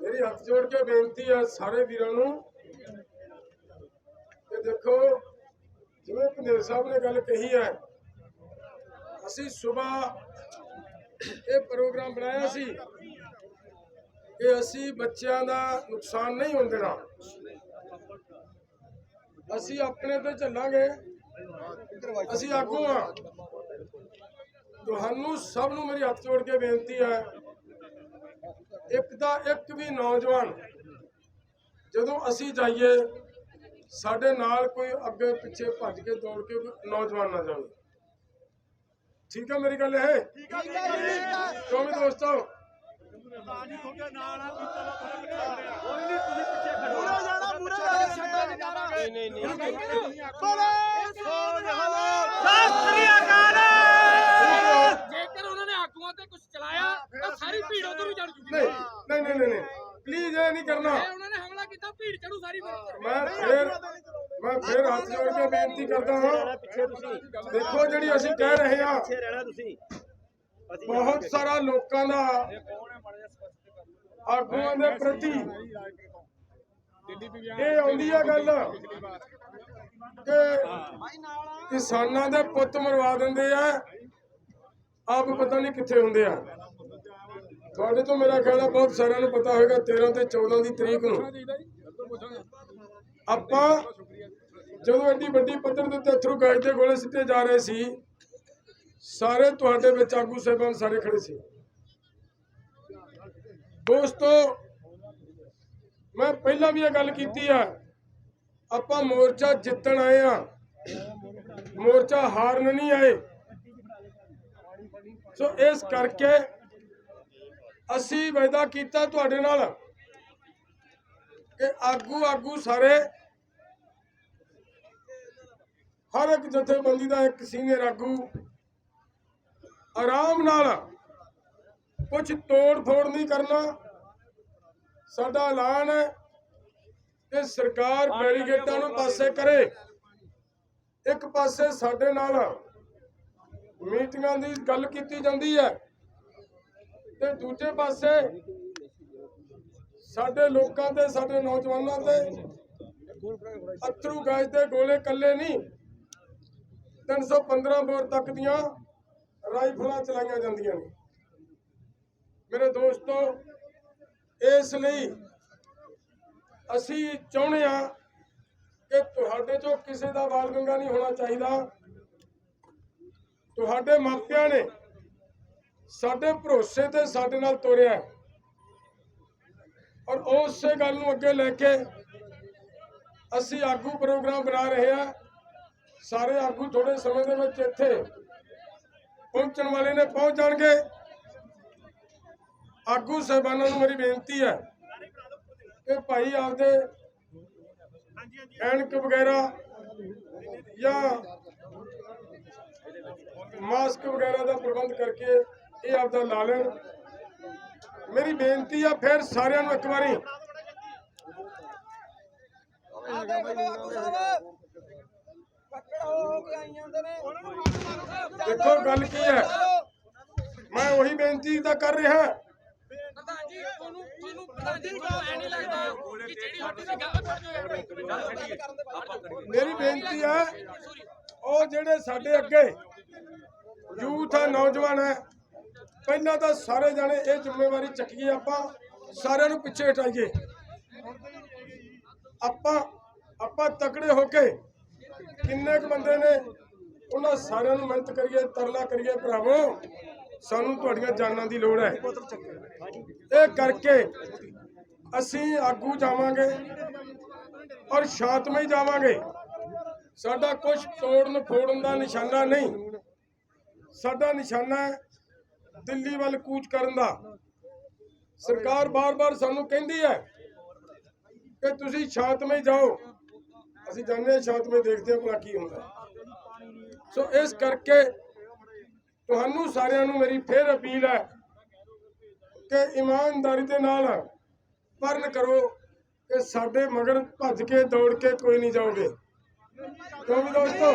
ਮੇਰੀ ਹੱਥ ਜੋੜ ਕੇ ਬੇਨਤੀ ਹੈ ਸਾਰੇ ਵੀਰਾਂ ਨੂੰ ਕਿ ਦੇਖੋ, ਜਿਵੇਂ ਪੰਦੇਰ ਸਾਹਿਬ ਨੇ ਗੱਲ ਕਹੀ ਹੈ, ਅਸੀਂ ਸਵੇਰ ਇਹ ਪ੍ਰੋਗਰਾਮ ਬਣਾਇਆ ਸੀ ਕਿ ਅਸੀਂ ਬੱਚਿਆਂ ਦਾ ਨੁਕਸਾਨ ਨਹੀਂ ਹੋਣ ਦੇਣਾ। ਅਸੀਂ ਆਪਣੇ ਤੇ ਚੱਲਾਂਗੇ, ਅਸੀਂ ਆਗੂ ਆ ਤੁਹਾਨੂੰ ਸਭ ਨੂੰ ਮੇਰੀ ਹੱਥ ਜੋੜ ਕੇ ਬੇਨਤੀ ਹੈ ਇੱਕ ਦਾ ਇੱਕ ਵੀ ਨੌਜਵਾਨ ਜਦੋਂ ਅਸੀਂ ਜਾਈਏ ਸਾਡੇ ਨਾਲ ਕੋਈ ਅੱਗੇ ਪਿੱਛੇ ਭੱਜ ਕੇ ਦੌੜ ਕੇ ਕੋਈ ਨੌਜਵਾਨ ਨਾ ਜਾਵੇ। ਠੀਕ ਹੈ ਮੇਰੀ ਗੱਲ ਇਹ? ਕਿਉਂ ਵੀ ਦੋਸਤੋ ਨਹੀਂ ਨਹੀਂ ਜੇਕਰ ਉਹਨਾਂ ਨੇ ਆਗੂਆਂ ਤੇ ਕੁਝ ਚਲਾਇਆ ਤਾਂ ਸਾਰੀ ਭੀੜ ਉਧਰ ਨੂੰ ਚੜ ਜੂਗੀ ਨਹੀਂ ਨਹੀਂ ਪਲੀਜ਼ ਇਹ ਨਹੀਂ ਕਰਨਾ। ਉਹਨਾਂ ਨੇ ਹਮਲਾ ਕੀਤਾ ਭੀੜ ਚੜੂ ਸਾਰੀ ਮੈਂ ਫਿਰ ਮੈਂ ਫਿਰ ਹੱਥ ਜੋੜ ਕੇ ਬੇਨਤੀ ਕਰਦਾ ਹਾਂ ਦੇਖੋ ਜਿਹੜੀ ਅਸੀਂ ਕਹਿ ਰਹੇ ਹਾਂ ਬਹੁਤ ਸਾਰਾ ਲੋਕਾਂ ਦਾ ਆਗੂਆਂ ਦੇ ਪ੍ਰਤੀ ਇਹ ਆਉਂਦੀ ਆ ਗੱਲ ਕਿ ਕਿਸਾਨਾਂ ਦੇ ਪੁੱਤ ਮਰਵਾ ਦਿੰਦੇ ਆ ਆਪ ਪਤਾ ਨਹੀਂ ਕਿੱਥੇ ਹੁੰਦੇ ਆ। ਤੁਹਾਡੇ ਤੋਂ ਮੇਰਾ ਖਿਆਲ ਆ ਬਹੁਤ ਸਾਰਿਆਂ ਨੂੰ ਪਤਾ ਹੋਵੇਗਾ 13 ਤੇ 14 ਦੀ ਤਰੀਕ ਨੂੰ। ਆਪਾਂ ਜਦੋਂ ਐਡੀ ਵੱਡੀ ਪੱਧਰ ਦੇ ਉੱਤੇ ਅਥਰੂ ਗੈਸ ਦੇ ਗੋਲੇ ਸਿੱਟੇ ਜਾ ਰਹੇ ਸੀ, ਸਾਰੇ ਤੁਹਾਡੇ ਵਿੱਚ ਆਗੂ ਸਾਹਿਬਾਨ ਸਾਰੇ ਖੜੇ ਸੀ। ਦੋਸਤੋ, ਮੈਂ ਪਹਿਲਾਂ ਵੀ ਇਹ ਗੱਲ ਕੀਤੀ ਆ, ਆਪਾਂ ਮੋਰਚਾ ਜਿੱਤਣ ਆਏ ਆ। ਮੋਰਚਾ ਹਾਰਨ ਨਹੀਂ ਆਏ। ਸੋ ਇਸ ਕਰਕੇ ਅਸੀਂ ਵਾਅਦਾ ਕੀਤਾ ਤੁਹਾਡੇ ਨਾਲ ਕਿ ਆਗੂ ਆਗੂ ਸਾਰੇ ਹਰ ਇੱਕ ਜਥੇਬੰਦੀ ਦਾ ਇੱਕ ਸੀਨੀਅਰ ਆਗੂ ਆਰਾਮ ਨਾਲ ਕੁਝ ਤੋੜ ਫੋੜ ਨਹੀਂ ਕਰਨਾ। ਸਾਡਾ ਐਲਾਨ ਹੈ ਕਿ ਸਰਕਾਰ ਬੈਰੀਗੇਟਾਂ ਨੂੰ ਪਾਸੇ ਕਰੇ। ਇੱਕ ਪਾਸੇ ਸਾਡੇ ਨਾਲ ਮੀਟਿੰਗਾਂ ਦੀ ਗੱਲ ਕੀਤੀ ਜਾਂਦੀ ਹੈ। ਤੇ ਦੂਜੇ ਪਾਸੇ ਸਾਡੇ ਲੋਕਾਂ ਤੇ, ਸਾਡੇ ਨੌਜਵਾਨਾਂ ਤੇ ਅਥਰੂ ਗੈਸ ਦੇ ਗੋਲੇ ਕੱਲੇ ਨਹੀਂ। 315 ਬੋਰ ਤੱਕ ਦੀਆਂ ਰਾਈਫਲਾਂ ਚਲਾਈਆਂ ਜਾਂਦੀਆਂ ਨੇ। ਮੇਰੇ ਦੋਸਤੋ, ਇਸ ਲਈ ਅਸੀਂ ਚਾਹੁੰਦੇ ਆ ਕਿ ਤੁਹਾਡੇ ਚੋਂ ਕਿਸੇ ਦਾ ਬਾਲ ਗੰਗਾ ਨਹੀਂ ਹੋਣਾ ਚਾਹੀਦਾ। ਤੁਹਾਡੇ ਮਾਪਿਆਂ ਨੇ ਸਾਡੇ ਭਰੋਸੇ ਤੇ ਸਾਡੇ ਨਾਲ ਤੁਰਿਆ ਔਰ ਉਸੇ ਗੱਲ ਨੂੰ ਅੱਗੇ ਲੈ ਕੇ ਅਸੀਂ ਆਗੂ ਪ੍ਰੋਗਰਾਮ ਬਣਾ ਰਹੇ ਹਾਂ। ਸਾਰੇ ਆਗੂ ਥੋੜੇ ਸਮੇਂ ਦੇ ਵਿੱਚ ਇੱਥੇ ਪਹੁੰਚਣ ਵਾਲੇ ਨੇ ਪਹੁੰਚ ਜਾਣਗੇ। ਆਗੂ ਸਾਹਿਬਾਨਾਂ ਨੂੰ ਮੇਰੀ ਬੇਨਤੀ ਹੈ ਕਿ ਭਾਈ ਆਪਦੇ ਐਨਕ ਵਗੈਰਾ ਜਾਂ ਮਾਸਕ ਵਗੈਰਾ ਦਾ ਪ੍ਰਬੰਧ ਕਰਕੇ ਇਹ ਆਪਦਾ ਲਾ ਲੈਣ। ਮੇਰੀ ਬੇਨਤੀ ਆ ਫਿਰ ਸਾਰਿਆਂ ਨੂੰ ਇੱਕ ਵਾਰੀ। ਦੇਖੋ ਗੱਲ ਕੀ ਹੈ। ਮੈਂ ਉਹੀ ਬੇਨਤੀ ਤਾਂ ਕਰ ਰਿਹਾ। ਪ੍ਰਧਾਨ ਜੀ ਤੁਹਾਨੂੰ ਤੁਹਾਨੂੰ ਪ੍ਰਧਾਨ ਜੀ ਤੁਹਾਨੂੰ ਐ ਨਹੀਂ ਲੱਗਦਾ ਕਿ ਜਿਹੜੀ ਸਾਡੀ ਸੀ ਗੱਲ ਛੱਡ ਦਿਓ ਮੇਰੀ ਬੇਨਤੀ ਹੈ ਉਹ ਜਿਹੜੇ ਸਾਡੇ ਅੱਗੇ ਯੂਥ ਆ, ਨੌਜਵਾਨ ਹੈ ਪਹਿਲਾਂ ਤਾਂ ਸਾਰੇ ਜਾਣੇ ਇਹ ਜ਼ਿੰਮੇਵਾਰੀ ਚੱਕੀਏ ਆਪਾਂ, ਸਾਰਿਆਂ ਨੂੰ ਪਿੱਛੇ ਹਟਾਈਏ। ਆਪਾਂ ਆਪਾਂ ਤਕੜੇ ਹੋ ਕੇ ਕਿੰਨੇ ਕੁ ਬੰਦੇ ਨੇ, ਉਹਨਾਂ ਸਾਰਿਆਂ ਨੂੰ ਮਿਹਨਤ ਕਰੀਏ, ਤਰਲਾ ਕਰੀਏ ਭਰਾਵੋ। ਸਾਨੂੰ ਤੁਹਾਡੀਆਂ ਜਾਨਾਂ ਦੀ ਲੋੜ ਹੈ। ਇਹ ਕਰਕੇ ਅਸੀਂ ਆਗੂ ਜਾਵਾਂਗੇ ਔਰ ਸ਼ਾਂਤਮਈ ਜਾਵਾਂਗੇ। ਸਾਡਾ ਕੁਝ ਤੋੜਨ ਫੋੜਨ ਦਾ ਨਿਸ਼ਾਨਾ ਨਹੀਂ। ਸਾਡਾ ਨਿਸ਼ਾਨਾ ਹੈ ਦਿੱਲੀ ਵੱਲ ਕੂਚ ਕਰਨ ਦਾ। ਸਰਕਾਰ ਬਾਰ-ਬਾਰ ਸਾਨੂੰ ਕਹਿੰਦੀ ਹੈ ਕਿ ਤੁਸੀਂ ਸ਼ਾਂਤਮਈ ਜਾਓ। ਅਸੀਂ ਜਾਣਦੇ ਹਾਂ ਸ਼ਾਂਤਮਈ ਦੇਖਦੇ ਹਾਂ ਭਲਾ ਕੀ ਹੁੰਦਾ। ਸੋ ਇਸ ਕਰਕੇ ਤੁਹਾਨੂੰ ਸਾਰਿਆਂ ਨੂੰ ਮੇਰੀ ਫੇਰ ਅਪੀਲ ਹੈ ਕਿ ਇਮਾਨਦਾਰੀ ਦੇ ਨਾਲ ਪਰਨ ਕਰੋ ਕਿ ਸਾਡੇ ਮਗਰ ਭੱਜ ਕੇ ਦੌੜ ਕੇ ਕੋਈ ਨਹੀਂ ਜਾਓਗੇ। ਕਿਉਂਕਿ ਦੋਸਤੋ?